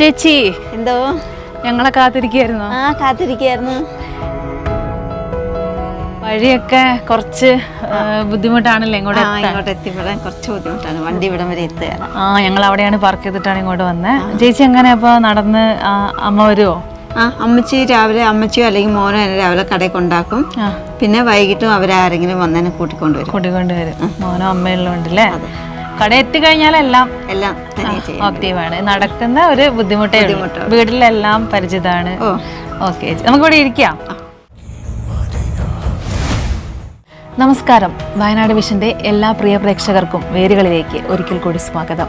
ചേച്ചി എന്തോ? ഞങ്ങളെ കാത്തിരിക്കായിരുന്നു ആ കാത്തിരിക്കായിരുന്നു വഴിയൊക്കെ കുറച്ച് ബുദ്ധിമുട്ടാണല്ലേ ഇങ്ങോട്ട് എത്തിപ്പെടാൻ കുറച്ച് ബുദ്ധിമുട്ടാണ്. വണ്ടി ഇവിടം വരെ എത്തുക. ആ ഞങ്ങൾ അവിടെയാണ് പാർക്ക് ചെയ്തിട്ടാണ് ഇങ്ങോട്ട് വന്നത് ചേച്ചി എങ്ങനെ അപ്പൊ നടന്ന് അമ്മ വരുമോ ആ അമ്മച്ചി രാവിലെ അമ്മച്ചിയോ അല്ലെങ്കിൽ മോനോ എന്നെ രാവിലെ കടയിൽ കൊണ്ടാക്കും. പിന്നെ വൈകിട്ടും അവരാരെങ്കിലും വന്നതിനെ കൂട്ടിക്കൊണ്ടുവരും കൂട്ടിക്കൊണ്ടുവരും വരും. അമ്മയെല്ലാം അമ്മയുള്ളതുകൊണ്ടല്ലേ കട എത്തിക്കഴിഞ്ഞാലെല്ലാം എല്ലാം ആക്റ്റീവാണ് നടക്കുന്ന ഒരു ബുദ്ധിമുട്ടേ. വീട്ടിലെല്ലാം പരിചിതമാണ്. ഓക്കെ നമുക്കിവിടെ ഇരിക്കാം. നമസ്കാരം. വയനാട് വിഷന്റെ എല്ലാ പ്രിയ പ്രേക്ഷകർക്കും വേരുകളിലേക്ക് ഒരിക്കൽ കൂടി സ്വാഗതം.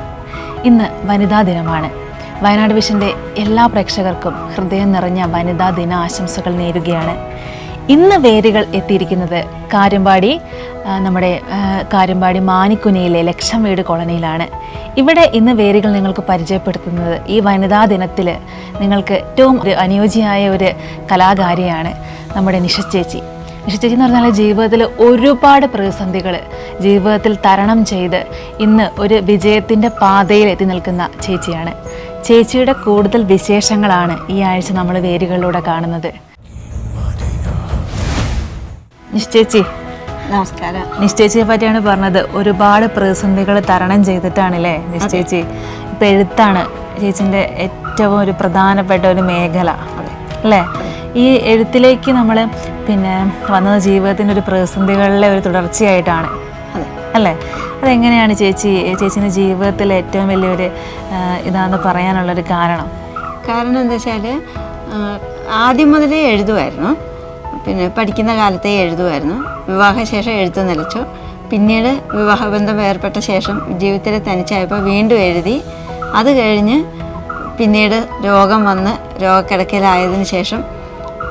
ഇന്ന് വനിതാ ദിനമാണ്. വയനാട് വിഷന്റെ എല്ലാ പ്രേക്ഷകർക്കും ഹൃദയം നിറഞ്ഞ വനിതാ ദിന ആശംസകൾ നേരുകയാണ്. ഇന്ന് വേരുകൾ എത്തിയിരിക്കുന്നത് കാര്യമ്പാടി നമ്മുടെ കാര്യമ്പാടി മാനിക്കുനിയിലെ ലക്ഷം വീട് കോളനിയിലാണ്. ഇവിടെ ഇന്ന് വേരുകൾ നിങ്ങൾക്ക് പരിചയപ്പെടുത്തുന്നത് ഈ വനിതാ ദിനത്തിൽ നിങ്ങൾക്ക് ഏറ്റവും ഒരു അനുയോജ്യമായ ഒരു കലാകാരിയാണ് നമ്മുടെ നിഷ ചേച്ചി. നിഷ ചേച്ചി എന്ന് പറഞ്ഞാൽ ജീവിതത്തിൽ ഒരുപാട് പ്രതിസന്ധികൾ ജീവിതത്തിൽ തരണം ചെയ്ത് ഇന്ന് ഒരു വിജയത്തിന്റെ പാതയിൽ എത്തി നിൽക്കുന്ന ചേച്ചിയാണ്. ചേച്ചിയുടെ കൂടുതൽ വിശേഷങ്ങളാണ് ഈ ആഴ്ച നമ്മൾ വേരുകളിലൂടെ കാണുന്നത്. നിശ്ചേച്ചി. നമസ്കാരം. നിശ്ചയിച്ചെ പറ്റിയാണ് പറഞ്ഞത്. ഒരുപാട് പ്രതിസന്ധികൾ തരണം ചെയ്തിട്ടാണല്ലേ നിശ്ചയിച്ചി ഇപ്പൊ എഴുത്താണ് ചേച്ചിന്റെ ഏറ്റവും ഒരു പ്രധാനപ്പെട്ട ഒരു മേഖല. അല്ലേ? ഈ എഴുത്തിലേക്ക് നമ്മൾ പിന്നെ വന്നത് ജീവിതത്തിന്റെ ഒരു പ്രതിസന്ധികളിലെ ഒരു തുടർച്ചയായിട്ടാണ്. അല്ലേ? അതെങ്ങനെയാണ് ചേച്ചി ചേച്ചിന്റെ ജീവിതത്തിൽ ഏറ്റവും വലിയൊരു ഇതാന്ന് പറയാനുള്ളൊരു കാരണം? കാരണം എന്താ വെച്ചാൽ ആദ്യം മുതലേ എഴുതുമായിരുന്നു പിന്നെ പഠിക്കുന്ന കാലത്തെ എഴുതുമായിരുന്നു വിവാഹശേഷം എഴുത്ത് നിലച്ചു. പിന്നീട് വിവാഹബന്ധം ഏർപ്പെട്ട ശേഷം ജീവിതത്തിൽ തനിച്ചായപ്പോൾ വീണ്ടും എഴുതി. അത് കഴിഞ്ഞ് പിന്നീട് രോഗം വന്ന് രോഗക്കിടക്കയിലായതിനു ശേഷം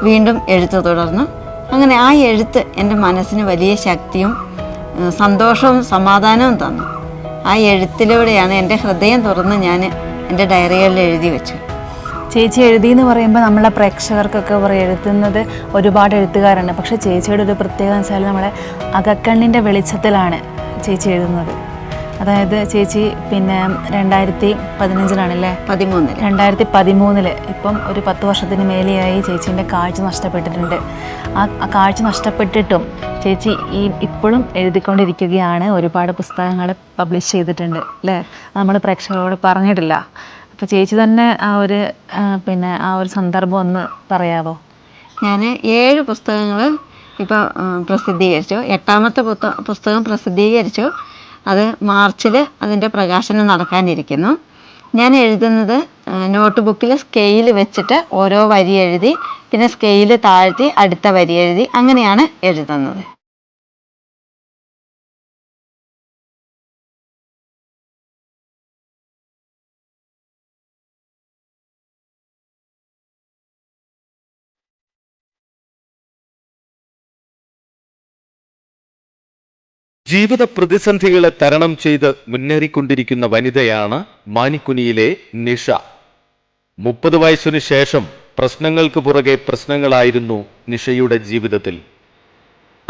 വീണ്ടും എഴുത്ത് തുടർന്നു. അങ്ങനെ ആ എഴുത്ത് എന്റെ മനസ്സിന് വലിയ ശക്തിയും സന്തോഷവും സമാധാനവും തന്നു. ആ എഴുത്തിലൂടെയാണ് എന്റെ ഹൃദയം തുറന്ന് ഞാൻ എന്റെ ഡയറികളിൽ എഴുതി വെച്ചു. ചേച്ചി എഴുതി എന്ന് പറയുമ്പോൾ നമ്മളെ പ്രേക്ഷകർക്കൊക്കെ പറയും എഴുതുന്നത് ഒരുപാട് എഴുത്തുകാരാണ് പക്ഷേ ചേച്ചിയുടെ ഒരു പ്രത്യേകത എന്ന് വെച്ചാൽ നമ്മളെ അകക്കണ്ണിന്റെ വെളിച്ചത്തിലാണ് ചേച്ചി എഴുതുന്നത്. അതായത് ചേച്ചി പിന്നെ രണ്ടായിരത്തി പതിനഞ്ചിലാണല്ലേ? പതിമൂന്നിൽ രണ്ടായിരത്തി പതിമൂന്നിൽ ഇപ്പം ഒരു പത്ത് വർഷത്തിന് മേലെയായി ചേച്ചീന്റെ കാഴ്ച നഷ്ടപ്പെട്ടിട്ടുണ്ട്. ആ കാഴ്ച നഷ്ടപ്പെട്ടിട്ടും ചേച്ചി ഈ ഇപ്പോഴും എഴുതിക്കൊണ്ടിരിക്കുകയാണ്. ഒരുപാട് പുസ്തകങ്ങൾ പബ്ലിഷ് ചെയ്തിട്ടുണ്ട്. അല്ലേ? നമ്മൾ പ്രേക്ഷകരോട് പറഞ്ഞിട്ടില്ല. അപ്പോൾ ചേച്ചി തന്നെ ആ ഒരു പിന്നെ ആ ഒരു സന്ദർഭം ഒന്ന് പറയാവോ? ഞാൻ ഏഴ് പുസ്തകങ്ങൾ ഇപ്പോൾ പ്രസിദ്ധീകരിച്ചു. എട്ടാമത്തെ പുസ്തകം പ്രസിദ്ധീകരിച്ചു. അത് മാർച്ചിൽ അതിന്റെ പ്രകാശനം നടക്കാനിരിക്കുന്നു. ഞാൻ എഴുതുന്നത് നോട്ട് ബുക്കിൽ സ്കെയിൽ വെച്ചിട്ട് ഓരോ വരി എഴുതി പിന്നെ സ്കെയിൽ താഴ്ത്തി അടുത്ത വരി എഴുതി അങ്ങനെയാണ് എഴുതുന്നത്. ജീവിത പ്രതിസന്ധികളെ തരണം ചെയ്ത് മുന്നേറിക്കൊണ്ടിരിക്കുന്ന വനിതയാണ് മാനിക്കുനിയിലെ നിഷ. മുപ്പത് വയസ്സിനു ശേഷം പ്രശ്നങ്ങൾക്ക് പുറകെ പ്രശ്നങ്ങളായിരുന്നു നിഷയുടെ ജീവിതത്തിൽ.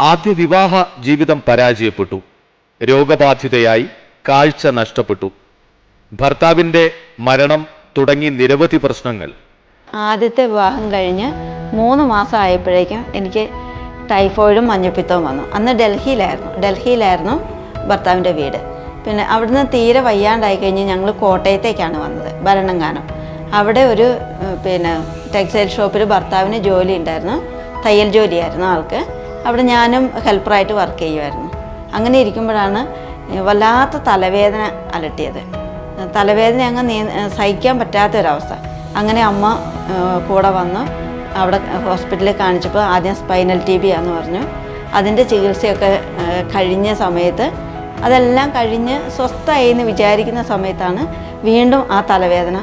ആദ്യ വിവാഹ ജീവിതം പരാജയപ്പെട്ടു. രോഗബാധിതയായി കാഴ്ച നഷ്ടപ്പെട്ടു. ഭർത്താവിന്റെ മരണം തുടങ്ങി നിരവധി പ്രശ്നങ്ങൾ. ആദ്യത്തെ വിവാഹം കഴിഞ്ഞ് മൂന്ന് മാസം ആയപ്പോഴേക്കും എനിക്ക് ടൈഫോയിഡും മഞ്ഞപ്പിത്തവും വന്നു. അന്ന് ഡൽഹിയിലായിരുന്നു. ഡൽഹിയിലായിരുന്നു ഭർത്താവിന്റെ വീട്. പിന്നെ അവിടുന്ന് തീരെ വയ്യാണ്ടായി കഴിഞ്ഞ് ഞങ്ങൾ കോട്ടയത്തേക്കാണ് വന്നത് ഭരണങ്ങാനം. അവിടെ ഒരു പിന്നെ ടെക്സ്റ്റൈൽ ഷോപ്പിൽ ഭർത്താവിന് ജോലി ഉണ്ടായിരുന്നു. തയ്യൽ ജോലിയായിരുന്നു ആൾക്ക്. അവിടെ ഞാനും ഹെൽപ്പറായിട്ട് വർക്ക് ചെയ്യുമായിരുന്നു. അങ്ങനെ ഇരിക്കുമ്പോഴാണ് വല്ലാത്ത തലവേദന അലട്ടിയത്. തലവേദന അങ്ങ് സഹിക്കാൻ പറ്റാത്തൊരവസ്ഥ. അങ്ങനെ അമ്മ കൂടെ വന്ന്. അവിടെ ഹോസ്പിറ്റലിൽ കാണിച്ചപ്പോൾ ആദ്യം സ്പൈനൽ ടി ബി ആണെന്ന് പറഞ്ഞു. അതിന്റെ ചികിത്സയൊക്കെ കഴിഞ്ഞ സമയത്ത്. അതെല്ലാം കഴിഞ്ഞ് സ്വസ്ഥമായി എന്ന് വിചാരിക്കുന്ന സമയത്താണ് വീണ്ടും ആ തലവേദന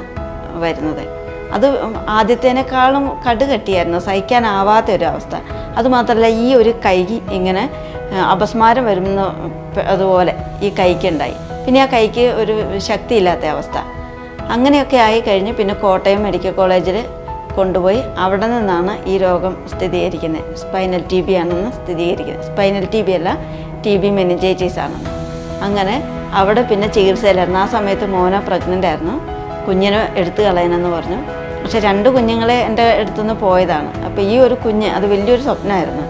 വരുന്നത്. അത് ആദ്യത്തേനേക്കാളും കടുകട്ടിയായിരുന്നു സഹിക്കാനാവാത്ത ഒരു അവസ്ഥ. അതുമാത്രമല്ല ഈ ഒരു കൈ ഇങ്ങനെ അപസ്മാരം വരുന്ന അതുപോലെ ഈ കൈക്കുണ്ടായി പിന്നെ ആ കൈക്ക് ഒരു ശക്തിയില്ലാത്ത അവസ്ഥ. അങ്ങനെയൊക്കെ ആയി കഴിഞ്ഞ് പിന്നെ കോട്ടയം മെഡിക്കൽ കോളേജിൽ കൊണ്ടുപോയി അവിടെ നിന്നാണ് ഈ രോഗം സ്ഥിരീകരിക്കുന്നത് സ്പൈനൽ ടി ബി ആണെന്ന് സ്ഥിരീകരിക്കുന്നത് സ്പൈനൽ ടി ബി അല്ല ടി ബി മെനിഞ്ചൈറ്റീസ് ആണെന്ന് അങ്ങനെ അവിടെ പിന്നെ ചികിത്സയിലായിരുന്നു. ആ സമയത്ത് മോന പ്രഗ്നന്റ് ആയിരുന്നു. കുഞ്ഞിനെ എടുത്തു കളയണമെന്ന് പറഞ്ഞു. പക്ഷെ രണ്ട് കുഞ്ഞുങ്ങളെ എന്റെ അടുത്തുനിന്ന് പോയതാണ്. അപ്പോൾ ഈ ഒരു കുഞ്ഞ് അത് വലിയൊരു സ്വപ്നമായിരുന്നു.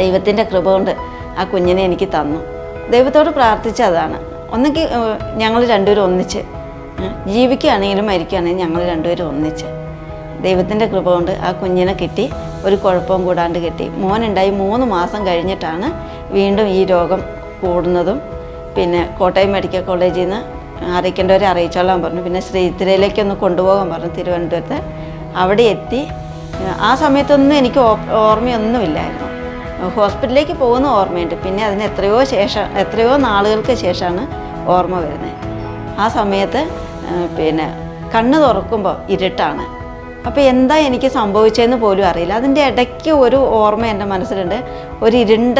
ദൈവത്തിന്റെ കൃപ കൊണ്ട് ആ കുഞ്ഞിനെ എനിക്ക് തന്നു. ദൈവത്തോട് പ്രാർത്ഥിച്ചതാണ് ഒന്നുകിൽ ഞങ്ങൾ രണ്ടുപേരും ഒന്നിച്ച് ജീവിക്കുകയാണെങ്കിലും മരിക്കുകയാണെങ്കിലും ഞങ്ങൾ രണ്ടുപേരും ഒന്നിച്ച്. ദൈവത്തിന്റെ കൃപ കൊണ്ട് ആ കുഞ്ഞിനെ കിട്ടി. ഒരു കുഴപ്പവും കൂടാണ്ട് കിട്ടി. മോനുണ്ടായി മൂന്ന് മാസം കഴിഞ്ഞിട്ടാണ് വീണ്ടും ഈ രോഗം കൂടുന്നതും. പിന്നെ കോട്ടയം മെഡിക്കൽ കോളേജിൽ നിന്ന് അറിയിക്കേണ്ടവരെ അറിയിച്ചോളാൻ പറഞ്ഞു. പിന്നെ ശ്രീതിരയിലേക്കൊന്ന് കൊണ്ടുപോകാൻ പറഞ്ഞു തിരുവനന്തപുരത്ത്. അവിടെ എത്തി. ആ സമയത്തൊന്നും എനിക്ക് ഓർമ്മയൊന്നുമില്ലായിരുന്നു. ഹോസ്പിറ്റലിലേക്ക് പോകുന്ന ഓർമ്മയുണ്ട്. പിന്നെ അതിന് എത്രയോ ശേഷം എത്രയോ നാളുകൾക്ക് ശേഷമാണ് ഓർമ്മ വരുന്നത്. ആ സമയത്ത് പിന്നെ കണ്ണ് തുറക്കുമ്പോൾ ഇരുട്ടാണ്. അപ്പോൾ എന്താ എനിക്ക് സംഭവിച്ചതെന്ന് പോലും അറിയില്ല. അതിന്റെ ഇടയ്ക്ക് ഒരു ഓർമ്മ എന്റെ മനസ്സിലുണ്ട്. ഒരു ഇരുണ്ട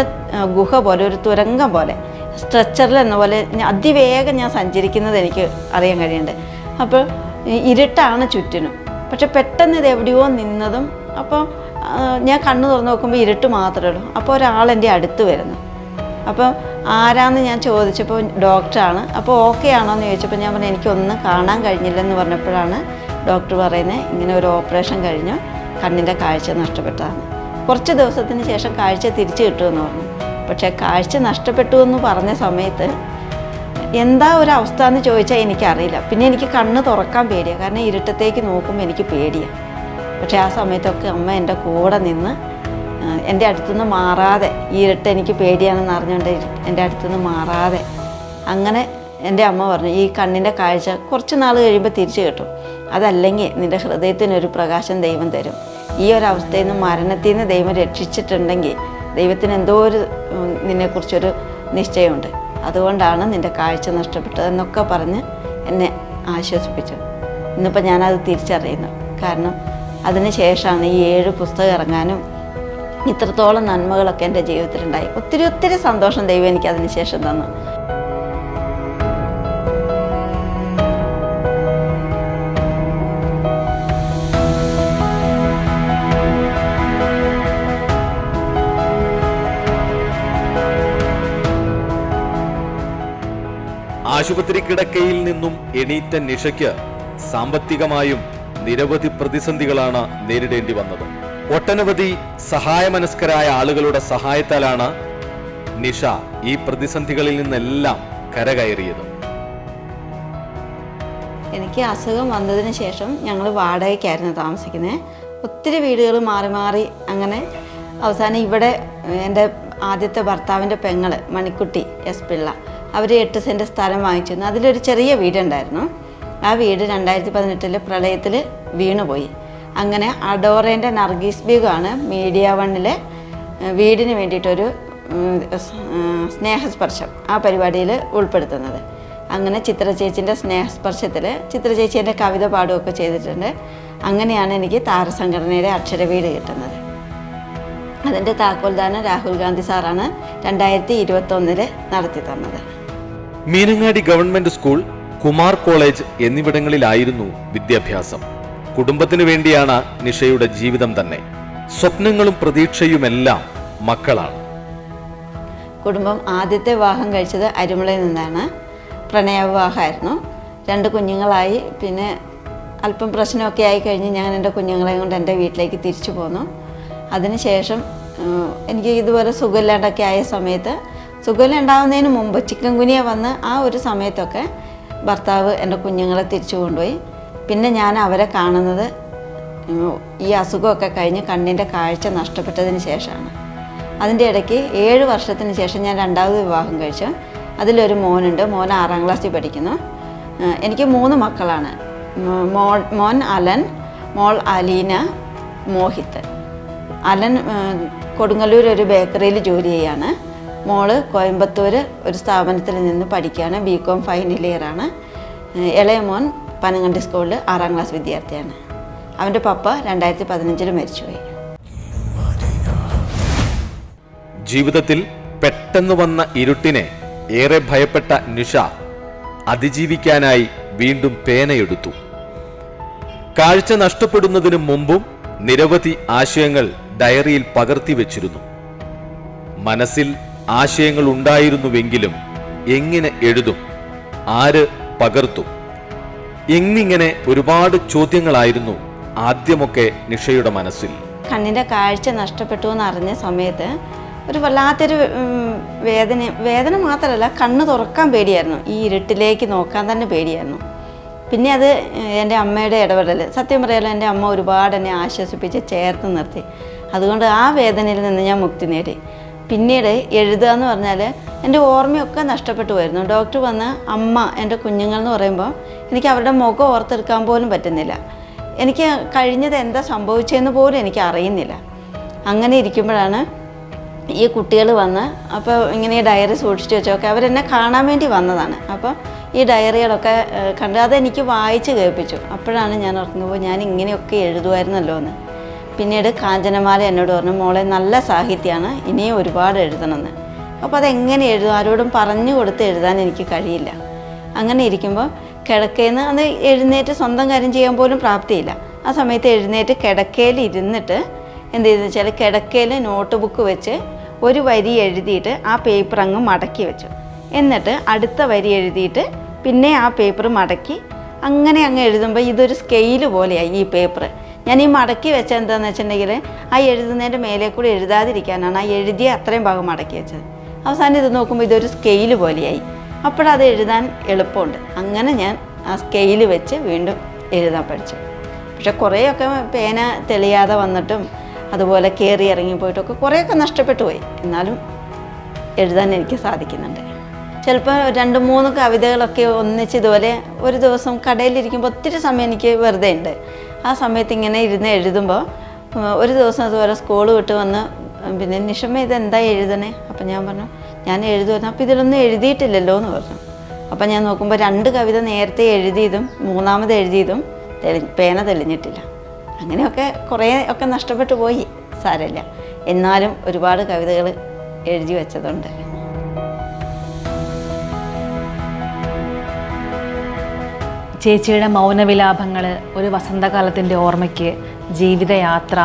ഗുഹ പോലെ ഒരു തുരങ്കം പോലെ സ്ട്രെച്ചറിൽ എന്ന പോലെ അതിവേഗം ഞാൻ സഞ്ചരിക്കുന്നത് എനിക്ക് അറിയാൻ കഴിയുന്നുണ്ട്. അപ്പോൾ ഇരുട്ടാണ് ചുറ്റിനും. പക്ഷെ പെട്ടെന്ന് ഇത് എവിടെയോ നിന്നതും അപ്പോൾ ഞാൻ കണ്ണു തുറന്ന് നോക്കുമ്പോൾ ഇരുട്ട് മാത്രമേ ഉള്ളൂ. അപ്പോൾ ഒരാൾ എന്റെ അടുത്ത് വരുന്നു. അപ്പോൾ ആരാന്ന് ഞാൻ ചോദിച്ചപ്പോൾ ഡോക്ടറാണ്. അപ്പോൾ ഓക്കെ ആണോ എന്ന് ചോദിച്ചപ്പോൾ ഞാൻ പറഞ്ഞു എനിക്കൊന്നും കാണാൻ കഴിഞ്ഞില്ലെന്ന് പറഞ്ഞപ്പോഴാണ് ഡോക്ടർ പറയുന്നത് ഇങ്ങനെ ഒരു ഓപ്പറേഷൻ കഴിഞ്ഞു കണ്ണിന്റെ കാഴ്ച നഷ്ടപ്പെട്ടതാണ്. കുറച്ച് ദിവസത്തിന് ശേഷം കാഴ്ച തിരിച്ചു കിട്ടുമെന്ന് പറഞ്ഞു. പക്ഷേ കാഴ്ച നഷ്ടപ്പെട്ടു എന്ന് പറഞ്ഞ സമയത്ത് എന്താ ഒരു അവസ്ഥ എന്ന് ചോദിച്ചാൽ എനിക്കറിയില്ല. പിന്നെ എനിക്ക് കണ്ണ് തുറക്കാൻ പേടിയാണ് കാരണം ഇരുട്ടത്തേക്ക് നോക്കുമ്പോൾ എനിക്ക് പേടിയാണ് പക്ഷേ ആ സമയത്തൊക്കെ അമ്മ എന്റെ കൂടെ നിന്ന് എന്റെ അടുത്തുനിന്ന് മാറാതെ ഈ ഇരുട്ട് എനിക്ക് പേടിയാണെന്ന് അറിഞ്ഞുകൊണ്ട് എന്റെ അടുത്തുനിന്ന് മാറാതെ അങ്ങനെ എന്റെ അമ്മ പറഞ്ഞു ഈ കണ്ണിന്റെ കാഴ്ച കുറച്ച് നാൾ കഴിയുമ്പോൾ തിരിച്ചു കിട്ടും. അതല്ലെങ്കിൽ നിന്റെ ഹൃദയത്തിനൊരു പ്രകാശം ദൈവം തരും. ഈ ഒരു അവസ്ഥയിൽ നിന്ന് മരണത്തിൽ നിന്ന് ദൈവം രക്ഷിച്ചിട്ടുണ്ടെങ്കിൽ ദൈവത്തിന് എന്തോ ഒരു നിന്നെക്കുറിച്ചൊരു നിശ്ചയമുണ്ട്. അതുകൊണ്ടാണ് നിന്റെ കാഴ്ച നഷ്ടപ്പെട്ടതെന്നൊക്കെ പറഞ്ഞ് എന്നെ ആശ്വസിപ്പിച്ചു ഇന്നിപ്പോൾ ഞാനത് തിരിച്ചറിയുന്നു. കാരണം അതിന് ശേഷമാണ് ഈ ഏഴ് പുസ്തകം ഇറങ്ങാനും ഇത്രത്തോളം നന്മകളൊക്കെ എന്റെ ജീവിതത്തിലുണ്ടായി. ഒത്തിരി ഒത്തിരി സന്തോഷം ദൈവം എനിക്ക് അതിന് ശേഷം തന്നു. ആശുപത്രി കിടക്കയിൽ നിന്നും എണീറ്റ നിഷയ്ക്ക് സാമ്പത്തികമായും നിരവധി പ്രതിസന്ധികളാണ് നേരിടേണ്ടി വന്നത്. ഒട്ടനവധി സഹായമനസ്കരായ ആളുകളുടെ സഹായത്താലാണ് നിഷ ഈ പ്രതിസന്ധികളിൽ നിന്നെല്ലാം കരകയറിയത്. എനിക്ക് അസുഖം വന്നതിന് ശേഷം ഞങ്ങൾ വാടകയ്ക്കായിരുന്നു താമസിക്കുന്നത് ഒത്തിരി വീടുകൾ മാറി മാറി അങ്ങനെ അവസാനം ഇവിടെ എന്റെ ആദ്യത്തെ ഭർത്താവിന്റെ പെങ്ങൾ മണിക്കുട്ടി എസ് പിള്ള അവർ എട്ട് സെന്റ് സ്ഥലം വാങ്ങിച്ചിരുന്നു. അതിലൊരു ചെറിയ വീടുണ്ടായിരുന്നു. ആ വീട് രണ്ടായിരത്തി പതിനെട്ടിൽ പ്രളയത്തിൽ വീണുപോയി. അങ്ങനെ അഡോറേന്റെ നർഗീസ് ബീഗാണ് മീഡിയ വണ്ണിലെ വീടിന് വേണ്ടിയിട്ടൊരു സ്നേഹസ്പർശം ആ പരിപാടിയിൽ ഉൾപ്പെടുത്തുന്നത്. അങ്ങനെ ചിത്ര ചേച്ചിന്റെ സ്നേഹസ്പർശത്തിൽ ചിത്ര ചേച്ചി എന്റെ കവിത പാടുകയൊക്കെ ചെയ്തിട്ടുണ്ട്. അങ്ങനെയാണ് എനിക്ക് താരസംഘടനയുടെ അക്ഷരവീട് കിട്ടുന്നത്. അതിന്റെ താക്കോൽദാനം രാഹുൽ ഗാന്ധി സാറാണ് രണ്ടായിരത്തി ഇരുപത്തൊന്നിൽ നടത്തി തന്നത്. Meenangadi government school Kumar college എന്നിവിടങ്ങളിലായിരുന്നു വിദ്യാഭ്യാസം. കുടുംബത്തിനു വേണ്ടിയാണ് നിഷയുടെ ജീവിതം തന്നെ. സ്വപ്നങ്ങളും പ്രതീക്ഷയുമെല്ലാം മക്കളാണ്. കുടുംബം ആദ്യത്തെ വിവാഹം കഴിച്ചത് അരുമളയിൽ നിന്നാണ്. പ്രണയവിവാഹമായിരുന്നു. രണ്ട് കുഞ്ഞുങ്ങളായി. പിന്നെ അല്പം പ്രശ്നമൊക്കെ ആയി കഴിഞ്ഞ് ഞാൻ എന്റെ കുഞ്ഞുങ്ങളെയും കൊണ്ട് എന്റെ വീട്ടിലേക്ക് തിരിച്ചു പോന്നു. അതിനുശേഷം എനിക്ക് ഇതുപോലെ സുഖമില്ലാണ്ടൊക്കെ ആയ സമയത്ത് സുഖമില്ലാണ്ടാവുന്നതിന് മുമ്പ് ചിക്കൻ കുനിയ വന്ന് ആ ഒരു സമയത്തൊക്കെ ഭർത്താവ് എന്റെ കുഞ്ഞുങ്ങളെ തിരിച്ചു കൊണ്ടുപോയി. പിന്നെ ഞാൻ അവരെ കാണുന്നത് ഈ അസുഖമൊക്കെ കഴിഞ്ഞ് കണ്ണിന്റെ കാഴ്ച നഷ്ടപ്പെട്ടതിന് ശേഷമാണ്. അതിന്റെ ഇടയ്ക്ക് ഏഴ് വർഷത്തിന് ശേഷം ഞാൻ രണ്ടാമത് വിവാഹം കഴിച്ചു. അതിലൊരു മോനുണ്ട് മോൻ ആറാം ക്ലാസ്സിൽ പഠിക്കുന്നു. എനിക്ക് മൂന്ന് മക്കളാണ്. മോൾ മോൻ അലൻ മോൾ അലീന മോഹിത്ത്. അലൻ കൊടുങ്ങല്ലൂർ ഒരു ബേക്കറിയിൽ ജോലി ചെയ്യാണ്. മോൾ കോയമ്പത്തൂർ ഒരു സ്ഥാപനത്തിൽ നിന്ന് പഠിക്കുകയാണ് ബി കോം ഫൈനൽ ഇയറാണ് ഇളയ മോൻ പനങ്ങണ്ടി സ്കൂളിൽ ആറാം ക്ലാസ് വിദ്യാർത്ഥിയാണ്. അവന്റെ പപ്പ രണ്ടായിരത്തി പതിനഞ്ചിൽ മരിച്ചുപോയി. ജീവിതത്തിൽ പെട്ടെന്ന് വന്ന ഇരുട്ടിനെ ഏറെ ഭയപ്പെട്ട നിഷ അതിജീവിക്കാനായി വീണ്ടും പേനയെടുത്തു. കാഴ്ച നഷ്ടപ്പെടുന്നതിനു മുമ്പും നിരവധി ആശയങ്ങൾ ഡയറിയിൽ പകർത്തി വെച്ചിരുന്നു. മനസ്സിൽ ആശയങ്ങൾ ഉണ്ടായിരുന്നുവെങ്കിലും എങ്ങനെ എഴുതും? ആര് പകർത്തും? എന്നിങ്ങനെ ഒരുപാട് ചോദ്യങ്ങളായിരുന്നു ആദ്യമൊക്കെ നിഷയുടെ മനസ്സിൽ. കണ്ണിന്റെ കാഴ്ച നഷ്ടപ്പെട്ടു എന്ന് അറിഞ്ഞ സമയത്ത് ഒരു വല്ലാത്തൊരു വേദന വേദന മാത്രമല്ല കണ്ണ് തുറക്കാൻ പേടിയായിരുന്നു. ഈ ഇരുട്ടിലേക്ക് നോക്കാൻ തന്നെ പേടിയായിരുന്നു. പിന്നെ അത് എന്റെ അമ്മയുടെ ഇടപെടൽ സത്യം പറയാലോ എന്റെ അമ്മ ഒരുപാട് എന്നെ ആശ്വസിപ്പിച്ച് ചേർത്ത് നിർത്തി. അതുകൊണ്ട് ആ വേദനയിൽ നിന്ന് ഞാൻ മുക്തി നേടി. പിന്നീട് എഴുതുക എന്ന് പറഞ്ഞാൽ എന്റെ ഓർമ്മയൊക്കെ നഷ്ടപ്പെട്ടു പോയിരുന്നു. ഡോക്ടർ വന്ന് അമ്മ എന്റെ കുഞ്ഞുങ്ങൾ എന്ന് പറയുമ്പോൾ എനിക്ക് അവരുടെ മുഖം ഓർത്തെടുക്കാൻ പോലും പറ്റുന്നില്ല. എനിക്ക് കഴിഞ്ഞത് എന്താ സംഭവിച്ചതെന്ന് പോലും എനിക്ക് അറിയുന്നില്ല. അങ്ങനെ ഇരിക്കുമ്പോഴാണ് ഈ കുട്ടികൾ വന്ന് അപ്പോൾ ഇങ്ങനെ ഈ ഡയറി സൂക്ഷിച്ചു വെച്ചൊക്കെ അവരെന്നെ കാണാൻ വേണ്ടി വന്നതാണ്. അപ്പോൾ ഈ ഡയറികളൊക്കെ കണ്ട് അതെനിക്ക് വായിച്ച് കേൾപ്പിച്ചു. അപ്പോഴാണ് ഞാൻ ഓർക്കുമ്പോൾ ഞാൻ ഇങ്ങനെയൊക്കെ എഴുതുമായിരുന്നല്ലോ എന്ന്. പിന്നീട് കാഞ്ചനമാല എന്നോട് പറഞ്ഞു മോളെ നല്ല സാഹിത്യമാണ് ഇനിയും ഒരുപാട് എഴുതണമെന്ന്. അപ്പോൾ അതെങ്ങനെ എഴുതും? ആരോടും പറഞ്ഞു കൊടുത്ത് എഴുതാൻ എനിക്ക് കഴിയില്ല. അങ്ങനെ ഇരിക്കുമ്പോൾ കിടക്കയിൽ അന്ന് എഴുന്നേറ്റ് സ്വന്തം കാര്യം ചെയ്യാൻ പോലും പ്രാപ്തിയില്ല. ആ സമയത്ത് എഴുന്നേറ്റ് കിടക്കയിൽ ഇരുന്നിട്ട് എന്ത് ചെയ്തെന്ന് വെച്ചാൽ കിടക്കയിൽ നോട്ട് ബുക്ക് വെച്ച് ഒരു വരി എഴുതിയിട്ട് ആ പേപ്പർ അങ്ങ് മടക്കി വെച്ചു. എന്നിട്ട് അടുത്ത വരി എഴുതിയിട്ട് പിന്നെ ആ പേപ്പർ മടക്കി അങ്ങനെ അങ്ങ് എഴുതുമ്പോൾ ഇതൊരു സ്കെയിൽ പോലെയായി ഈ പേപ്പർ ഞാൻ ഈ മടക്കി വെച്ച എന്താണെന്ന് വെച്ചിട്ടുണ്ടെങ്കിൽ ആ എഴുതുന്നതിന്റെ മേലെ കൂടി എഴുതാതിരിക്കാനാണ് ആ എഴുതിയ അത്രയും ഭാഗം മടക്കി വെച്ചത്. അവസാനം ഇത് നോക്കുമ്പോൾ ഇതൊരു സ്കെയിൽ പോലെയായി. അപ്പോഴത് എഴുതാൻ എളുപ്പമുണ്ട്. അങ്ങനെ ഞാൻ ആ സ്കെയിൽ വെച്ച് വീണ്ടും എഴുതാൻ പഠിച്ചു. പക്ഷെ കുറേയൊക്കെ പേന തെളിയാതെ വന്നിട്ടും അതുപോലെ കയറി ഇറങ്ങി പോയിട്ടൊക്കെ കുറേയൊക്കെ നഷ്ടപ്പെട്ടു പോയി. എന്നാലും എഴുതാൻ എനിക്ക് സാധിക്കുന്നുണ്ട്. ചിലപ്പോൾ രണ്ട് മൂന്ന് കവിതകളൊക്കെ ഒന്നിച്ച് ഇതുപോലെ ഒരു ദിവസം കടയിലിരിക്കുമ്പോൾ ഒത്തിരി സമയം എനിക്ക് വെറുതെ ഉണ്ട്. ആ സമയത്ത് ഇങ്ങനെ ഇരുന്ന് എഴുതുമ്പോൾ ഒരു ദിവസം അതുപോലെ സ്കൂൾ വിട്ട് വന്ന് പിന്നെ നിഷമ്മ ഇതെന്താ എഴുതണേ? അപ്പം ഞാൻ പറഞ്ഞു ഞാൻ എഴുതുമായിരുന്നു അപ്പോൾ ഇതിലൊന്നും എഴുതിയിട്ടില്ലല്ലോ എന്ന് പറഞ്ഞു. അപ്പം ഞാൻ നോക്കുമ്പോൾ രണ്ട് കവിത നേരത്തെ എഴുതിയതും മൂന്നാമത് എഴുതിയതും തെളി പേന തെളിഞ്ഞിട്ടില്ല. അങ്ങനെയൊക്കെ കുറേ ഒക്കെ നഷ്ടപ്പെട്ടു പോയി സാരമില്ല. എന്നാലും ഒരുപാട് കവിതകൾ എഴുതി വെച്ചതുണ്ട്. ചേച്ചിയുടെ മൗനവിലാപങ്ങൾ ഒരു വസന്തകാലത്തിന്റെ ഓർമ്മയ്ക്ക് ജീവിതയാത്ര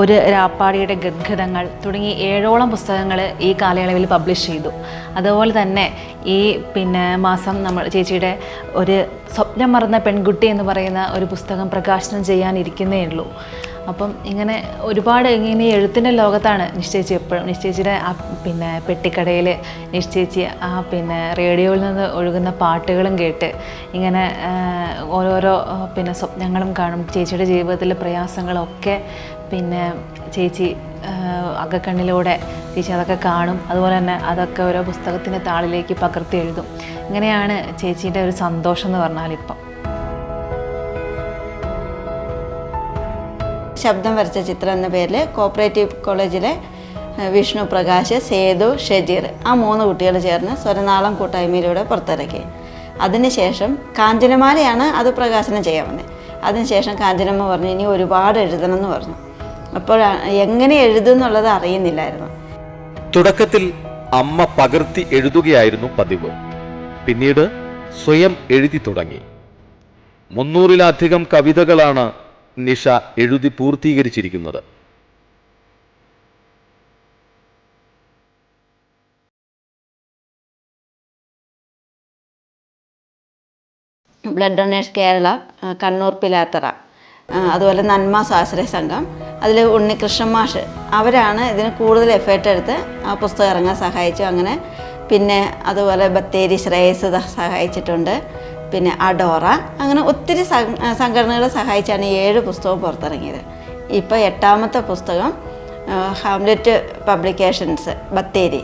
ഒരു രാപ്പാടിയുടെ ഗദ്ഗതങ്ങൾ തുടങ്ങി ഏഴോളം പുസ്തകങ്ങൾ ഈ കാലയളവിൽ പബ്ലിഷ് ചെയ്തു. അതുപോലെ തന്നെ ഈ പിന്നെ മാസം നമ്മൾ ചേച്ചിയുടെ ഒരു സ്വപ്നം മറന്ന പെൺകുട്ടി എന്ന് പറയുന്ന ഒരു പുസ്തകം പ്രകാശനം ചെയ്യാനിരിക്കുന്നേ ഉള്ളൂ. അപ്പം ഇങ്ങനെ ഒരുപാട് ഇങ്ങനെ എഴുത്തിന്റെ ലോകത്താണ് നിശ്ചയിച്ച് എപ്പോഴും നിശ്ചയിച്ചിയുടെ ആ പിന്നെ പെട്ടിക്കടയിൽ നിശ്ചയിച്ച് ആ പിന്നെ റേഡിയോയിൽ നിന്ന് ഒഴുകുന്ന പാട്ടുകളും കേട്ട് ഇങ്ങനെ ഓരോരോ പിന്നെ സ്വപ്നങ്ങളും കാണും. ചേച്ചിയുടെ ജീവിതത്തിലെ പ്രയാസങ്ങളൊക്കെ പിന്നെ ചേച്ചി അകക്കണ്ണിലൂടെ ചേച്ചി അതൊക്കെ കാണും. അതുപോലെ തന്നെ അതൊക്കെ ഓരോ പുസ്തകത്തിന്റെ താളിലേക്ക് പകർത്തി എഴുതും. ഇങ്ങനെയാണ് ചേച്ചിയുടെ ഒരു സന്തോഷം എന്ന് പറഞ്ഞാൽ ഇപ്പം ശബ്ദം വരച്ച ചിത്രം എന്ന പേരിൽ കോപ്പറേറ്റീവ് കോളേജിലെ വിഷ്ണു പ്രകാശ് സേതു ഷെജീർ ആ മൂന്ന് കുട്ടികൾ ചേർന്ന് സ്വരനാളം കൂട്ടായ്മയിലൂടെ പുറത്തിറക്കി. അതിനുശേഷം കാഞ്ചനമാലയാണ് അത് പ്രകാശനം ചെയ്യാൻ വന്നത് അതിനുശേഷം കാഞ്ചനമ്മ പറഞ്ഞു ഇനി ഒരുപാട് എഴുതണം എന്ന് പറഞ്ഞു. അപ്പോൾ എങ്ങനെ എഴുതും എന്നുള്ളത് അറിയുന്നില്ലായിരുന്നു. തുടക്കത്തിൽ അമ്മ പകർത്തി എഴുതുകയായിരുന്നു പതിവ്. പിന്നീട് സ്വയം എഴുതി തുടങ്ങി. മുന്നൂറിലധികം കവിതകളാണ് നിഷ എഴുതി പൂർത്തീകരിച്ചിരിക്കുന്നത്. Blood donors Kerala Kannur Pilathara. അതുപോലെ നന്മ സ്വാശ്രയ സംഘം. അതിൽ ഉണ്ണികൃഷ്ണൻ മാഷ് അവരാണ് ഇതിന് കൂടുതൽ എഫേർട്ട് എടുത്ത് ആ പുസ്തകം ഇറങ്ങാൻ സഹായിച്ചു. അങ്ങനെ പിന്നെ അതുപോലെ ബത്തേരി ശ്രേയസ് സഹായിച്ചിട്ടുണ്ട്. പിന്നെ അഡോറ അങ്ങനെ ഒത്തിരി സംഘടനകൾ സഹായിച്ചാണ് ഏഴ് പുസ്തകം പുറത്തിറങ്ങിയത്. ഇപ്പോൾ എട്ടാമത്തെ പുസ്തകം ഹാംലെറ്റ് പബ്ലിക്കേഷൻസ് ബത്തേരി.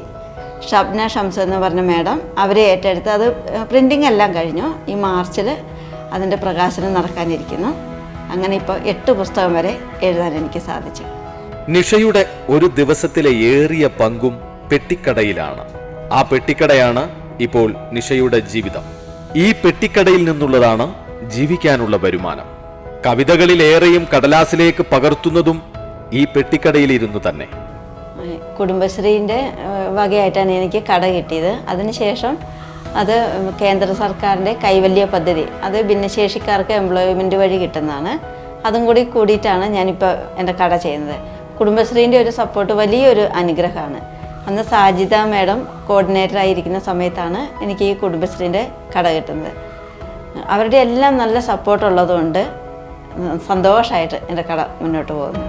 ഷബ്ന ഷംസ് എന്ന് പറഞ്ഞ മാഡം അവരെ ഏറ്റെടുത്ത് അത് പ്രിന്റിംഗ് എല്ലാം കഴിഞ്ഞു. ഈ മാർച്ചിൽ അതിന്റെ പ്രകാശനം നടക്കാനിരിക്കുന്നു. അങ്ങനെ ഇപ്പോൾ എട്ട് പുസ്തകം വരെ എഴുതാൻ എനിക്ക് സാധിച്ചു. നിഷയുടെ ഒരു ദിവസത്തിലെ ഏറിയ പങ്കും പെട്ടിക്കടയിലാണ്. ആ പെട്ടിക്കടയാണ് ഇപ്പോൾ നിഷയുടെ ജീവിതം. ഈ പെട്ടിക്കടയിൽ നിന്നുള്ളതാണ് ജീവിക്കാനുള്ള വരുമാനം. കവിതകളിലേറെയും കടലാസിലേക്ക് പകർത്തുന്നതും ഈ പെട്ടിക്കടയിലിരുന്നു തന്നെ. കുടുംബശ്രീന്റെ വകയായിട്ടാണ് എനിക്ക് കട കിട്ടിയത്. അതിനുശേഷം അത് കേന്ദ്ര സർക്കാരിന്റെ കൈവല്യ പദ്ധതി അത് ഭിന്നശേഷിക്കാർക്ക് എംപ്ലോയ്മെന്റ് വഴി കിട്ടുന്നതാണ്. അതും കൂടി കൂടിയിട്ടാണ് ഞാനിപ്പോൾ എന്റെ കട ചെയ്യുന്നത്. കുടുംബശ്രീന്റെ ഒരു സപ്പോർട്ട് വലിയൊരു അനുഗ്രഹമാണ്. അന്ന് സാജിദ മാഡം കോർഡിനേറ്റർ ആയിരിക്കുന്ന സമയത്താണ് എനിക്ക് ഈ കുടുംബശ്രീന്റെ കട കിട്ടുന്നത്. അവരുടെ എല്ലാം നല്ല സപ്പോർട്ട് ഉള്ളതുകൊണ്ട് സന്തോഷമായിട്ട് എന്റെ കട മുന്നോട്ട് പോകുന്നു.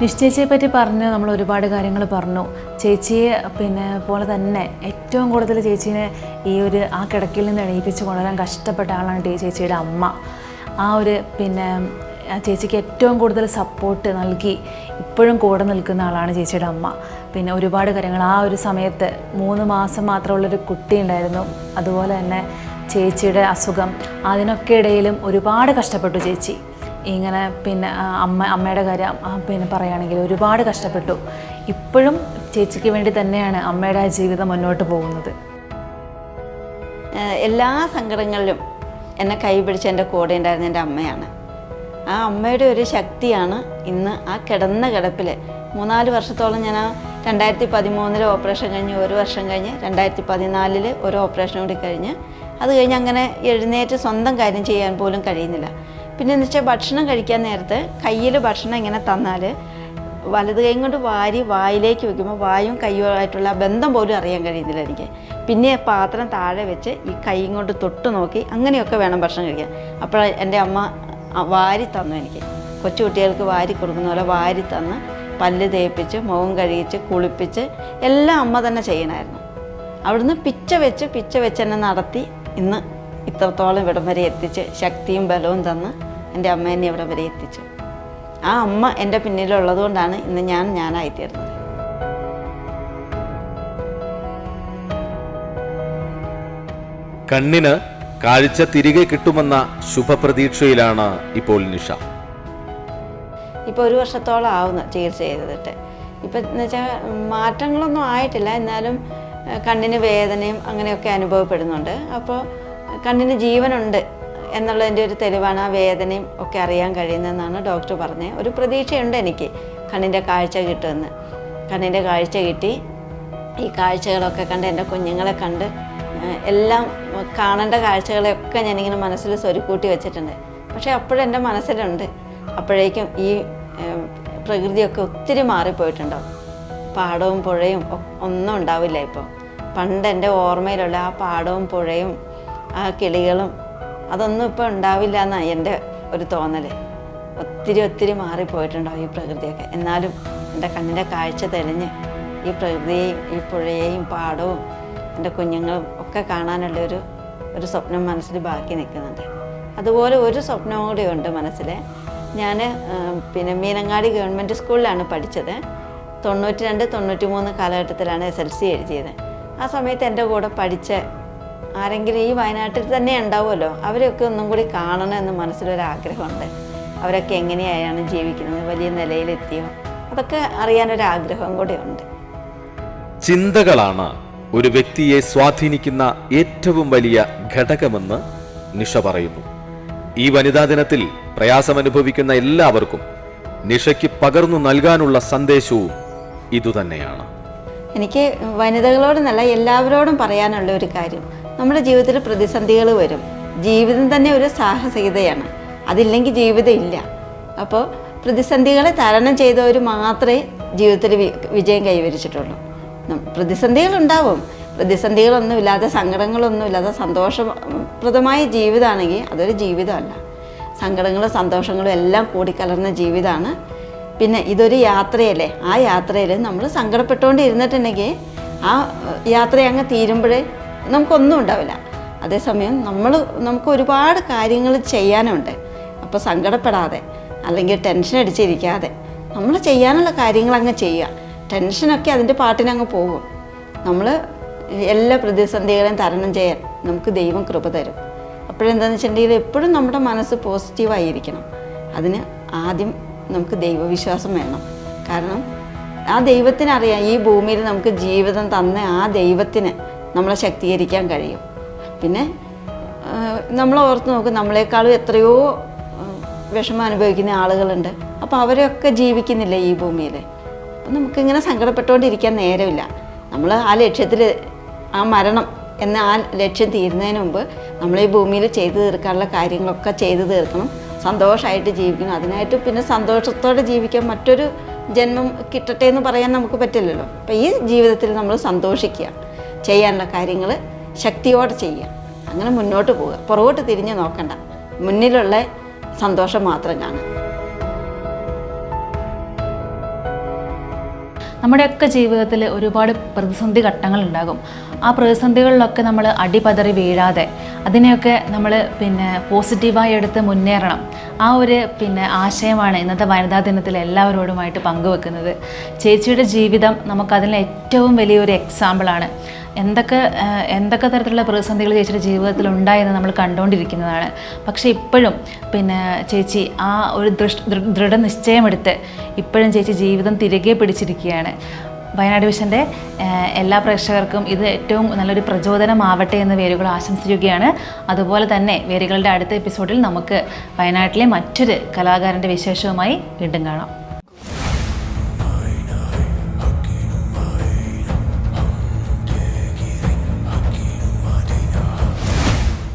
നിശ്ചയിച്ചയെ പറ്റി പറഞ്ഞ് നമ്മൾ ഒരുപാട് കാര്യങ്ങൾ പറഞ്ഞു. ചേച്ചിയെ പിന്നെ പോലെ തന്നെ ഏറ്റവും കൂടുതൽ ചേച്ചീനെ ഈ ഒരു ആ കിടക്കിൽ നിന്ന് എണീപ്പിച്ച് കൊണ്ടുവരാൻ കഷ്ടപ്പെട്ട ആളാണ് ചേച്ചിയുടെ അമ്മ. ആ ഒരു പിന്നെ ചേച്ചിക്ക് ഏറ്റവും കൂടുതൽ സപ്പോർട്ട് നൽകി ഇപ്പോഴും കൂടെ നിൽക്കുന്ന ആളാണ് ചേച്ചിയുടെ അമ്മ. പിന്നെ ഒരുപാട് കാര്യങ്ങൾ. ആ ഒരു സമയത്ത് മൂന്ന് മാസം മാത്രമുള്ളൊരു കുട്ടി ഉണ്ടായിരുന്നു. അതുപോലെ തന്നെ ചേച്ചിയുടെ അസുഖം. അതിനൊക്കെ ഇടയിലും ഒരുപാട് കഷ്ടപ്പെട്ടു ചേച്ചി. ഇങ്ങനെ പിന്നെ അമ്മ അമ്മയുടെ കാര്യം പിന്നെ പറയുകയാണെങ്കിൽ ഒരുപാട് കഷ്ടപ്പെട്ടു. ഇപ്പോഴും ചേച്ചിക്ക് വേണ്ടി തന്നെയാണ് അമ്മയുടെ ജീവിതം മുന്നോട്ട് പോകുന്നത്. എല്ലാ സങ്കടങ്ങളിലും എന്നെ കൈ പിടിച്ച് എന്റെ കൂടെ ഉണ്ടായിരുന്ന എന്റെ അമ്മയാണ്. ആ അമ്മയുടെ ഒരു ശക്തിയാണ് ഇന്ന് ആ കിടന്ന കിടപ്പിൽ മൂന്നാൽ വർഷത്തോളം ഞാൻ ആ രണ്ടായിരത്തി പതിമൂന്നിൽ ഓപ്പറേഷൻ കഴിഞ്ഞ് ഒരു വർഷം കഴിഞ്ഞ് രണ്ടായിരത്തി പതിനാലിൽ ഒരു ഓപ്പറേഷൻ കൂടി കഴിഞ്ഞ് അത് കഴിഞ്ഞ് അങ്ങനെ എഴുന്നേറ്റ് സ്വന്തം കാര്യം ചെയ്യാൻ പോലും കഴിയുന്നില്ല. പിന്നെ എന്ന് വെച്ചാൽ ഭക്ഷണം കഴിക്കാൻ നേരത്ത് കയ്യിൽ ഭക്ഷണം ഇങ്ങനെ തന്നാൽ വലത് കൈ കൊണ്ട് വാരി വായിലേക്ക് വെക്കുമ്പോൾ വായും കൈയുമായിട്ടുള്ള ബന്ധം പോലും അറിയാൻ കഴിയുന്നില്ല എനിക്ക്. പിന്നെ പാത്രം താഴെ വെച്ച് ഈ കൈ കൊണ്ട് തൊട്ട് നോക്കി അങ്ങനെയൊക്കെ വേണം ഭക്ഷണം കഴിക്കാൻ. അപ്പോൾ എന്റെ അമ്മ വാരി തന്നു എനിക്ക്. കൊച്ചുകുട്ടികൾക്ക് വാരി കൊടുക്കുന്ന പോലെ വാരി തന്ന് പല്ല് തേപ്പിച്ച് മുഖം കഴുകിച്ച് കുളിപ്പിച്ച് എല്ലാം അമ്മ തന്നെ ചെയ്യണമായിരുന്നു അവിടുന്ന് പിച്ച വെച്ച് പിച്ച വെച്ച് എന്നെ നടത്തി ഇന്ന് ഇത്രത്തോളം ഇവിടം വരെ എത്തിച്ച് ശക്തിയും ബലവും തന്ന് എന്റെ അമ്മ എന്നെ ഇവിടം വരെ എത്തിച്ചു. ആ അമ്മ എന്റെ പിന്നിലുള്ളത് കൊണ്ടാണ് ഇന്ന് ഞാൻ ഞാനായിത്തീർന്നത്. കണ്ണിന് കാഴ്ച തിരികെ കിട്ടുമെന്ന ശുഭപ്രതീക്ഷയിലാണ് ഇപ്പോൾ നിഷ. ഇപ്പോൾ ഒരു വർഷത്തോളം ആവുന്നു ചികിത്സ ചെയ്തിട്ട്. ഇപ്പം എന്ന് വെച്ചാൽ മാറ്റങ്ങളൊന്നും ആയിട്ടില്ല. എന്നാലും കണ്ണിന് വേദനയും അങ്ങനെയൊക്കെ അനുഭവപ്പെടുന്നുണ്ട്. അപ്പോൾ കണ്ണിന് ജീവനുണ്ട്. എന്നുള്ളതിന്റെ ഒരു തെളിവാണ് ആ വേദനയും ഒക്കെ അറിയാൻ കഴിയുന്നതെന്നാണ് ഡോക്ടർ പറഞ്ഞത്. ഒരു പ്രതീക്ഷയുണ്ട് എനിക്ക് കണ്ണിന്റെ കാഴ്ച കിട്ടുമെന്ന്. കണ്ണിന്റെ കാഴ്ച കിട്ടി. ഈ കാഴ്ചകളൊക്കെ കണ്ട് എന്റെ കുഞ്ഞുങ്ങളെ കണ്ട് എല്ലാം കാണേണ്ട കാഴ്ചകളെയൊക്കെ ഞാനിങ്ങനെ മനസ്സിൽ സ്വരുക്കൂട്ടി വെച്ചിട്ടുണ്ട്. പക്ഷേ അപ്പോഴും എന്റെ മനസ്സിലുണ്ട്. അപ്പോഴേക്കും ഈ പ്രകൃതിയൊക്കെ ഒത്തിരി മാറിപ്പോയിട്ടുണ്ടാവും പാടവും പുഴയും ഒന്നും ഉണ്ടാവില്ല ഇപ്പോൾ പണ്ട് എന്റെ ഓർമ്മയിലുള്ള ആ പാടവും പുഴയും ആ കിളികളും അതൊന്നും ഇപ്പോൾ ഉണ്ടാവില്ല എന്നാണ് എന്റെ ഒരു തോന്നൽ ഒത്തിരി ഒത്തിരി മാറിപ്പോയിട്ടുണ്ടാവും ഈ പ്രകൃതിയൊക്കെ. എന്നാലും എന്റെ കണ്ണിന്റെ കാഴ്ച തെളിഞ്ഞ് ഈ പ്രകൃതിയെയും ഈ പുഴയെയും പാടവും എന്റെ കുഞ്ഞുങ്ങളും ഒക്കെ കാണാനുള്ള ഒരു ഒരു സ്വപ്നം മനസ്സിൽ ബാക്കി നിൽക്കുന്നുണ്ട്. അതുപോലെ ഒരു സ്വപ്നം കൂടി ഉണ്ട് മനസ്സിൽ. ഞാൻ പിന്നെ മീനങ്ങാടി ഗവൺമെന്റ് സ്കൂളിലാണ് പഠിച്ചത്. തൊണ്ണൂറ്റി രണ്ട് തൊണ്ണൂറ്റി മൂന്ന് കാലഘട്ടത്തിലാണ് എസ് എൽ സി എഴുതിയത്. ആ സമയത്ത് എന്റെ കൂടെ പഠിച്ച ആരെങ്കിലും ഈ വയനാട്ടിൽ തന്നെ ഉണ്ടാവുമല്ലോ? അവരെയൊക്കെ ഒന്നും കൂടി കാണണമെന്ന് മനസ്സിലൊരാഗ്രഹമുണ്ട്. അവരൊക്കെ എങ്ങനെയാണ് ജീവിക്കുന്നത്? വലിയ നിലയിലെത്തിയോ? അതൊക്കെ അറിയാനൊരാഗ്രഹം കൂടിയുണ്ട്. ചിന്തകളാണ് ഒരു വ്യക്തിയെ സ്വാധീനിക്കുന്ന ഏറ്റവും വലിയ ഘടകമെന്ന് നിഷ പറയുന്നു. ഈ വനിതാ ദിനത്തിൽ പ്രയാസമനുഭവിക്കുന്ന എല്ലാവർക്കും നിഷയ്ക്ക് പകർന്നു നൽകാനുള്ള സന്ദേശവും ഇതുതന്നെയാണ്. എനിക്ക് വനിതകളോടെന്നല്ല എല്ലാവരോടും പറയാനുള്ള ഒരു കാര്യം. നമ്മുടെ ജീവിതത്തിൽ പ്രതിസന്ധികൾ വരും. ജീവിതം തന്നെ ഒരു സാഹസികതയാണ്. അതില്ലെങ്കിൽ ജീവിതം ഇല്ല അപ്പോൾ പ്രതിസന്ധികളെ തരണം ചെയ്തവർ മാത്രമേ ജീവിതത്തിൽ വിജയം കൈവരിച്ചിട്ടുള്ളൂ. പ്രതിസന്ധികളുണ്ടാവും പ്രതിസന്ധികളൊന്നുമില്ലാതെ സങ്കടങ്ങളൊന്നുമില്ലാതെ സന്തോഷപ്രദമായ ജീവിതമാണെങ്കിൽ അതൊരു ജീവിതമല്ല. സങ്കടങ്ങളും സന്തോഷങ്ങളും എല്ലാം കൂടിക്കലർന്ന ജീവിതമാണ്. പിന്നെ ഇതൊരു യാത്രയല്ലേ? ആ യാത്രയിൽ നമ്മൾ സങ്കടപ്പെട്ടുകൊണ്ടിരുന്നിട്ടുണ്ടെങ്കിൽ ആ ഏഹ്, യാത്ര അങ്ങ് തീരുമ്പോഴേ നമുക്കൊന്നും ഉണ്ടാവില്ല. അതേസമയം നമ്മൾ നമുക്ക് ഒരുപാട് കാര്യങ്ങൾ ചെയ്യാനുണ്ട്. അപ്പോൾ സങ്കടപ്പെടാതെ അല്ലെങ്കിൽ ടെൻഷൻ അടിച്ചിരിക്കാതെ നമ്മൾ ചെയ്യാനുള്ള കാര്യങ്ങൾ അങ്ങ് ചെയ്യുക. ടെൻഷനൊക്കെ അതിന്റെ പാട്ടിനങ്ങ് പോകും. നമ്മൾ എല്ലാ പ്രതിസന്ധികളെയും തരണം ചെയ്യാൻ നമുക്ക് ദൈവം കൃപ തരും. അപ്പോഴെന്താണെന്ന് വെച്ചിട്ടുണ്ടെങ്കിൽ എപ്പോഴും നമ്മുടെ മനസ്സ് പോസിറ്റീവായിരിക്കണം അതിന് ആദ്യം നമുക്ക് ദൈവവിശ്വാസം വേണം. കാരണം ആ ദൈവത്തിനറിയാം ഈ ഭൂമിയിൽ നമുക്ക് ജീവിതം തന്ന ആ ദൈവത്തിന് നമ്മളെ ശക്തീകരിക്കാൻ കഴിയും. പിന്നെ നമ്മൾ ഓർത്ത് നോക്കും നമ്മളെക്കാളും എത്രയോ വിഷമം അനുഭവിക്കുന്ന ആളുകളുണ്ട്. അപ്പോൾ അവരൊക്കെ ജീവിക്കുന്നില്ല ഈ ഭൂമിയിൽ അപ്പം നമുക്കിങ്ങനെ സങ്കടപ്പെട്ടുകൊണ്ടിരിക്കാൻ നേരമില്ല. നമ്മൾ ആ ലക്ഷ്യത്തിൽ ആ മരണം എന്ന ആ ലക്ഷ്യം തീരുന്നതിന് മുമ്പ് നമ്മൾ ഈ ഭൂമിയിൽ ചെയ്തു തീർക്കാനുള്ള കാര്യങ്ങളൊക്കെ ചെയ്തു തീർക്കണം. സന്തോഷമായിട്ട് ജീവിക്കണം. അതിനായിട്ട് പിന്നെ സന്തോഷത്തോടെ ജീവിക്കാൻ മറ്റൊരു ജന്മം കിട്ടട്ടെ എന്ന് പറയാൻ നമുക്ക് പറ്റില്ലല്ലോ. അപ്പം ഈ ജീവിതത്തിൽ നമ്മൾ സന്തോഷിക്കുക. ചെയ്യാനുള്ള കാര്യങ്ങൾ ശക്തിയോടെ ചെയ്യുക അങ്ങനെ മുന്നോട്ട് പോവുക. പുറകോട്ട് തിരിഞ്ഞ് നോക്കണ്ട. മുന്നിലുള്ള സന്തോഷം മാത്രം കാണുക. നമ്മുടെയൊക്കെ ജീവിതത്തിൽ ഒരുപാട് പ്രതിസന്ധി ഘട്ടങ്ങൾ ഉണ്ടാകും ആ പ്രതിസന്ധികളിലൊക്കെ നമ്മൾ അടിപതറി വീഴാതെ അതിനെയൊക്കെ നമ്മൾ പിന്നെ പോസിറ്റീവായി എടുത്ത് മുന്നേറണം. ആ ഒരു പിന്നെ ആശയമാണ് ഇന്നത്തെ വനിതാ ദിനത്തിൽ എല്ലാവരോടുമായിട്ട് പങ്കുവെക്കുന്നത്. ചേച്ചിയുടെ ജീവിതം നമുക്കതിൽ ഏറ്റവും വലിയൊരു എക്സാമ്പിളാണ് എന്തൊക്കെ എന്തൊക്കെ തരത്തിലുള്ള പ്രതിസന്ധികൾ ചേച്ചിയുടെ ജീവിതത്തിൽ ഉണ്ടായെന്ന് നമ്മൾ കണ്ടുകൊണ്ടിരിക്കുന്നതാണ്. പക്ഷേ ഇപ്പോഴും പിന്നെ ചേച്ചി ആ ഒരു ദൃഷ് ദൃഢനിശ്ചയമെടുത്ത് ഇപ്പോഴും ചേച്ചി ജീവിതം തിരികെ പിടിച്ചിരിക്കുകയാണ്. വയനാട് വിഷന്റെ എല്ലാ പ്രേക്ഷകർക്കും ഇത് ഏറ്റവും നല്ലൊരു പ്രചോദനമാവട്ടെ എന്ന് വേരുകൾ ആശംസിക്കുകയാണ്. അതുപോലെ തന്നെ വേരുകളുടെ അടുത്ത എപ്പിസോഡിൽ നമുക്ക് വയനാട്ടിലെ മറ്റൊരു കലാകാരന്റെ വിശേഷവുമായി വീണ്ടും കാണാം.